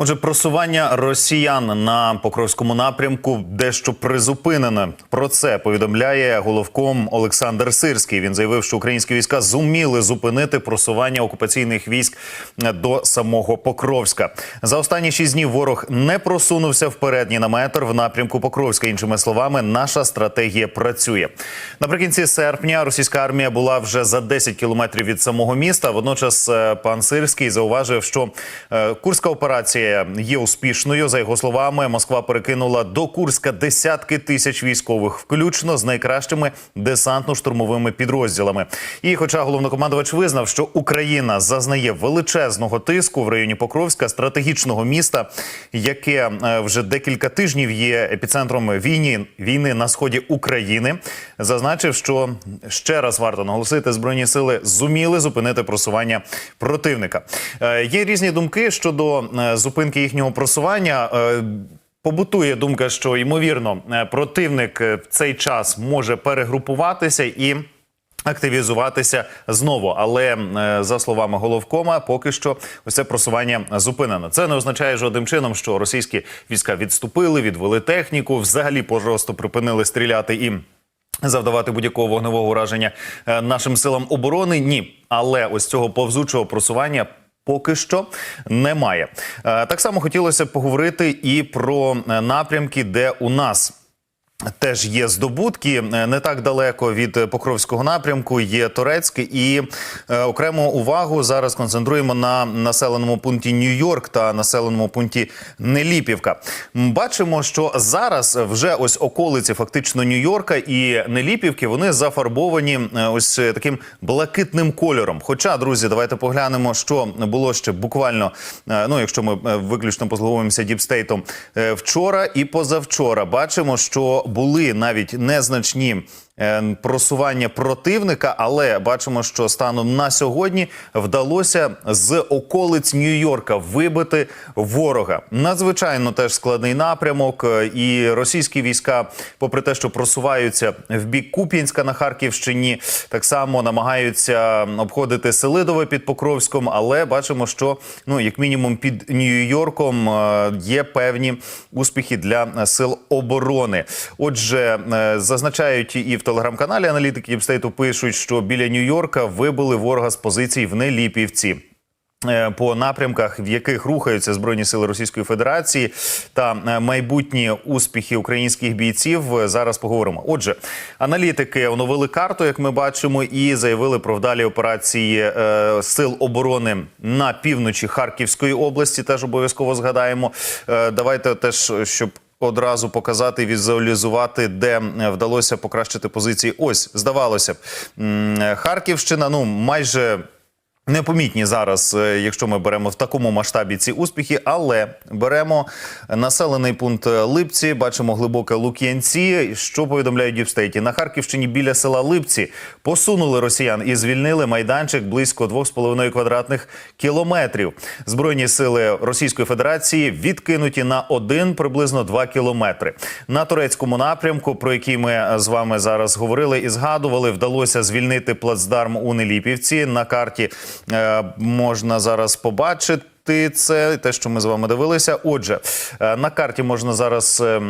Отже, просування росіян на покровському напрямку дещо призупинене. Про це повідомляє головком Олександр Сирський. Він заявив, що українські війська зуміли зупинити просування окупаційних військ до самого Покровська. За останні шість днів ворог не просунувся вперед ні на метр в напрямку Покровська. Іншими словами, наша стратегія працює. Наприкінці серпня російська армія була вже за 10 кілометрів від самого міста. Водночас е, пан Сирський зауважив, що е, курська операція є успішною. За його словами, Москва перекинула до Курська десятки тисяч військових, включно з найкращими десантно-штурмовими підрозділами. І, хоча головнокомандувач визнав, що Україна зазнає величезного тиску в районі Покровська, стратегічного міста, яке е, вже декілька тижнів є епіцентром війни війни на сході України, зазначив, що ще раз варто наголосити, збройні сили зуміли зупинити просування противника. Е, Є різні думки щодо е, зупинки їхнього просування. Е, Побутує думка, що ймовірно е, противник е, в цей час може перегрупуватися і. Активізуватися знову, але за словами головкома, поки що ось це просування зупинено. Це не означає жодним чином, що російські війська відступили, відвели техніку, взагалі просто припинили стріляти і завдавати будь-якого вогневого ураження нашим силам оборони. Ні, але ось цього повзучого просування. Поки що немає. Е, Так само хотілося поговорити і про е, напрямки, де у нас Теж є здобутки Е, не так далеко від Покровського напрямку. Є Торецьке, і е, окрему увагу зараз концентруємо на населеному пункті Нью-Йорк та населеному пункті Неліпівка. Бачимо, що зараз вже ось околиці фактично Нью-Йорка і Неліпівки вони зафарбовані е, ось е, таким блакитним кольором. Хоча, друзі, давайте поглянемо, що було ще буквально. Ну, якщо ми виключно послуговуємося діпстейтом вчора і позавчора, бачимо, що були навіть незначні. Е, Просування противника, але бачимо, що станом на сьогодні вдалося з околиць Нью-Йорка вибити ворога. Надзвичайно теж складний напрямок, е, і російські війська, попри те, що просуваються в бік Куп'янська на Харківщині, так само намагаються обходити Селидове під Покровськом. Але бачимо, що ну як мінімум під Нью-Йорком е, є певні успіхи для сил оборони. Отже, зазначають і в телеграм-каналі аналітики Діпстейту пишуть, що біля Нью-Йорка вибили ворога з позицій в Неліпівці. Е, По напрямках, в яких рухаються збройні сили Російської Федерації та е, майбутні успіхи українських бійців, зараз поговоримо. Отже, аналітики оновили карту, як ми бачимо, і заявили про вдалі операції е, сил оборони на півночі Харківської області. Теж обов'язково згадаємо. Е, давайте теж щоб. Одразу показати, візуалізувати, де е, вдалося покращити позиції. Ось здавалося б, Харківщина. Ну майже Непомітні зараз, е, якщо ми беремо в такому масштабі ці успіхи, але беремо населений пункт Липці, бачимо глибоке Лук'янці. Що повідомляють Діпстейті? На Харківщині біля села Липці посунули росіян і звільнили майданчик близько 2,5 квадратних кілометрів. Збройні сили Російської Федерації відкинуті на один приблизно 2 кілометри. На турецькому напрямку, про який ми з вами зараз говорили і згадували, вдалося звільнити плацдарм у Неліпівці. На карті можна зараз побачити. Це те, що ми з вами дивилися. Отже, е, на карті можна зараз е,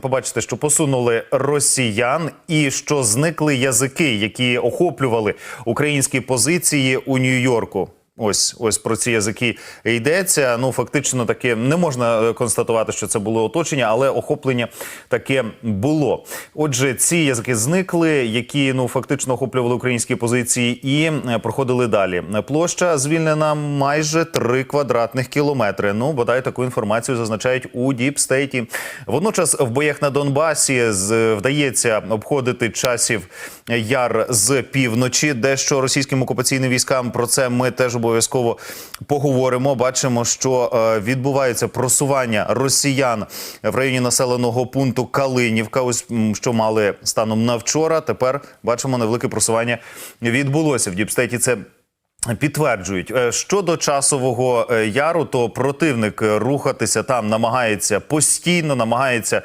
побачити, що посунули росіян, і що зникли язики, які охоплювали українські позиції у Нью-Йорку. Ось ось про ці язики йдеться. Ну фактично таке не можна е, констатувати, що це було оточення, але охоплення таке було. Отже, ці язики зникли, які ну фактично охоплювали українські позиції, і е, проходили далі. Площа звільнена майже 3 квадратних кілометри. Ну бодай таку інформацію зазначають у Діпстейті. Водночас в боях на Донбасі з вдається обходити часів яр з півночі, дещо російським окупаційним військам. Про це ми теж обов'язково поговоримо. Бачимо, що е, відбувається просування росіян в районі населеного пункту Калинівка. Ось що мали станом на вчора. Тепер бачимо невелике просування відбулося в Діпстеті. Це Підтверджують Е, щодо часового е, яру, то противник е, рухатися там намагається постійно, намагається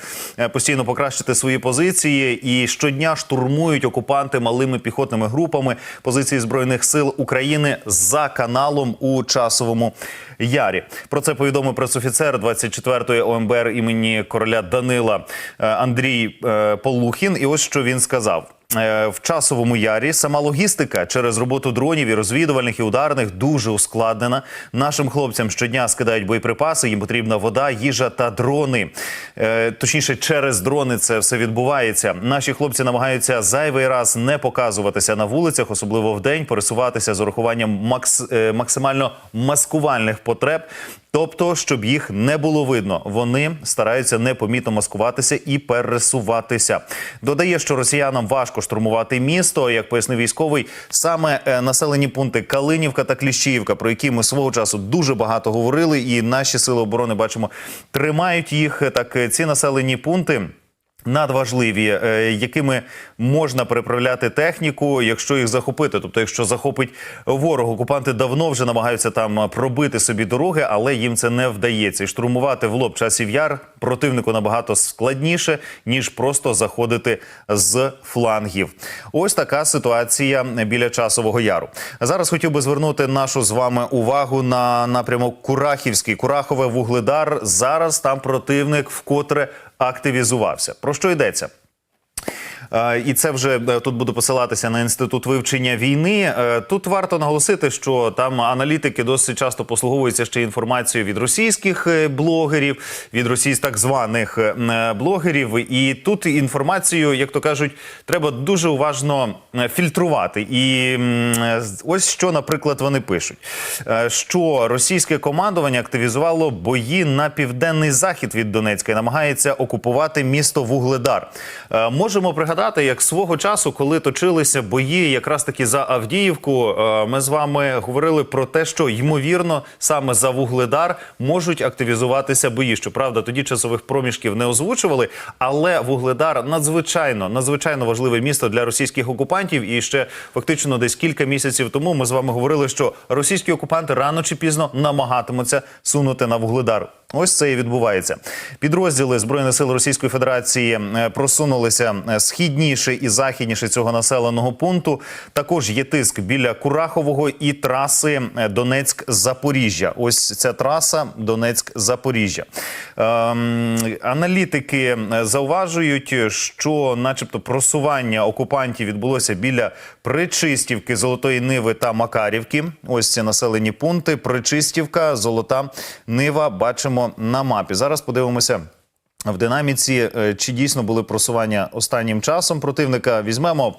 постійно покращити свої позиції, і щодня штурмують окупанти малими піхотними групами позиції збройних сил України за каналом у часовому ярі. Про це повідомив пресофіцер 24-ї ОМБР імені короля Данила Андрій Полухін. І ось що він сказав. Е, В часовому ярі сама логістика через роботу дронів і розвідувальних і ударних дуже ускладнена. Нашим хлопцям щодня скидають боєприпаси. Їм потрібна вода, їжа та дрони. Е, Точніше, через дрони це все відбувається. Наші хлопці намагаються зайвий раз не показуватися на вулицях, особливо в день, пересуватися з урахуванням макс, е, максимально маскувальних потреб. Тобто, щоб їх не було видно, вони стараються непомітно маскуватися і пересуватися. Додає, що росіянам важко штурмувати місто. Як пояснив військовий, саме е, населені пункти Калинівка та Кліщіївка, про які ми свого часу дуже багато говорили, і наші сили оборони бачимо, тримають їх. Так е, ці населені пункти. Надважливі, е, якими можна переправляти техніку, якщо їх захопити. Тобто, якщо захопить ворог, окупанти давно вже намагаються там пробити собі дороги, але їм це не вдається. І штурмувати в лоб часів яр противнику набагато складніше ніж просто заходити з флангів. Ось така ситуація біля часового яру. Зараз хотів би звернути нашу з вами увагу на напрямок Курахівський, Курахове Вугледар. Зараз там противник вкотре активізувався. Про що йдеться? Е, І це вже е, тут буду посилатися на інститут вивчення війни. Е, Тут варто наголосити, що там аналітики досить часто послуговуються ще інформацією від російських блогерів, від російських так званих блогерів. І тут інформацію, як то кажуть, треба дуже уважно фільтрувати. І ось що, наприклад, вони пишуть: що російське командування активізувало бої на південний захід від Донецька і намагається окупувати місто Вугледар. Можемо пригадати, як свого часу, коли точилися бої, якраз таки за Авдіївку, е, ми з вами говорили про те, що ймовірно саме за Вугледар можуть активізуватися бої. Щоправда, тоді часових проміжків не озвучували, але Вугледар надзвичайно надзвичайно важливе місто для російських окупантів. І ще фактично десь кілька місяців тому ми з вами говорили, що російські окупанти рано чи пізно намагатимуться сунути на Вугледар. Ось це і відбувається. Підрозділи збройних сил Російської Федерації е, просунулися е, східніше і західніше цього населеного пункту. Також є тиск біля Курахового і траси е, Донецьк-Запоріжжя. Ось ця траса Донецьк-Запоріжжя. Ем, аналітики зауважують, що, начебто, просування окупантів відбулося біля Причистівки, Золотої Ниви та Макарівки. Ось ці населені пункти. Причистівка, Золота Нива. Бачимо на мапі. Зараз подивимося. В динаміці е, чи дійсно були просування останнім часом противника? Візьмемо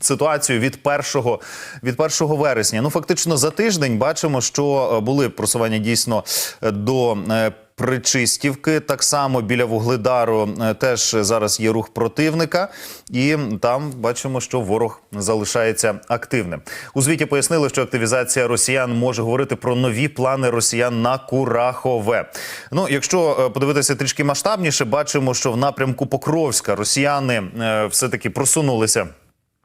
ситуацію від 1, від 1 вересня. Ну фактично за тиждень бачимо, що е, були просування дійсно е, до. Причистівки так само біля Вугледару е, теж зараз є рух противника, і там бачимо, що ворог залишається активним. У звіті пояснили, що активізація росіян може говорити про нові плани росіян на Курахове. Ну, якщо е, подивитися трішки масштабніше, бачимо, що в напрямку Покровська росіяни е, все таки просунулися.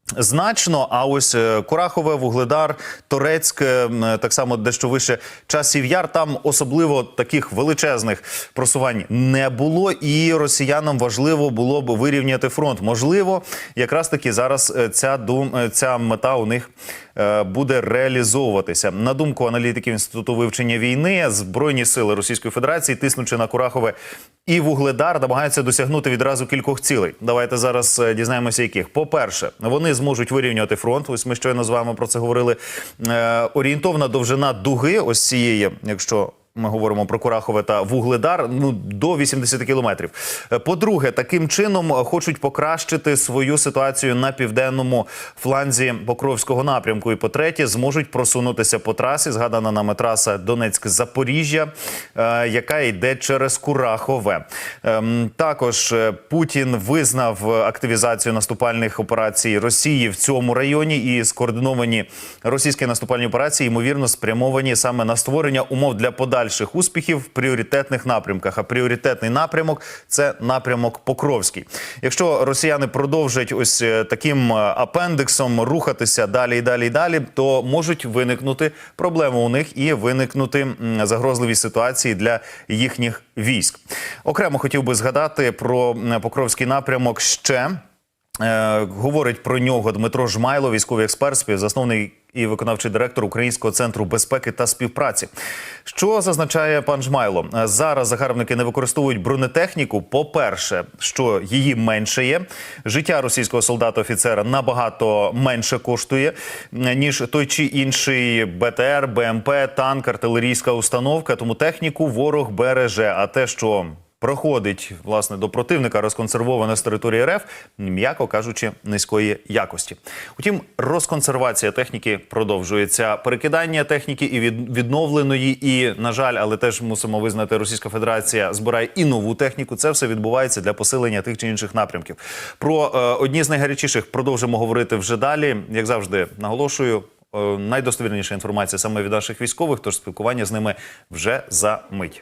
Значно, а ось е, Курахове, Вугледар, Торецьк, е, так само дещо вище часів яр. Там особливо таких величезних просувань не було, і росіянам важливо було б вирівняти фронт. Можливо, якраз таки зараз е, ця дум, е, ця мета у них е, буде реалізовуватися. На думку аналітиків інституту вивчення війни, збройні сили Російської Федерації, тиснучи на Курахове і Вугледар, намагаються досягнути відразу кількох цілей. Давайте зараз е, дізнаємося, яких. По перше, вони зможуть вирівнювати фронт. Ось ми щойно з вами про це говорили. Е, орієнтовна довжина дуги, ось цієї, якщо. Ми говоримо про Курахове та Вугледар ну до 80 кілометрів. Е, По-друге, таким чином е, хочуть покращити свою ситуацію на південному фланзі Покровського напрямку. І по-третє, зможуть просунутися по трасі. Згадана нами траса Донецьк-Запоріжжя, е, яка йде через Курахове. Ем, Також Путін визнав активізацію наступальних операцій Росії в цьому районі і скоординовані російські наступальні операції ймовірно спрямовані саме на створення умов для подальшого подальших успіхів в пріоритетних напрямках. А пріоритетний напрямок це напрямок Покровський. Якщо росіяни продовжать ось е, таким е, апендиксом рухатися далі і далі і далі, то можуть виникнути проблеми у них і виникнути загрозливі ситуації для їхніх військ. Окремо хотів би згадати про Покровський напрямок ще. Е, говорить про нього Дмитро Жмайло, військовий експерт, співзасновник і виконавчий директор Українського центру безпеки та співпраці. Що зазначає пан Жмайло? Зараз загарбники не використовують бронетехніку. По-перше, що її менше є. Життя російського солдата-офіцера набагато менше коштує, ніж той чи інший БТР, БМП, танк, артилерійська установка. Тому техніку ворог береже. А те, що проходить власне до противника розконсервоване з території РФ, м'яко кажучи, низької якості. Утім, розконсервація техніки продовжується. Перекидання техніки і від відновленої, і на жаль, але теж мусимо визнати, Російська Федерація збирає і нову техніку. Це все відбувається для посилення тих чи інших напрямків. Про е, одні з найгарячіших продовжимо говорити вже далі. Як завжди, наголошую. е, Найдостовірніша інформація саме від наших військових, тож спілкування з ними вже за мить.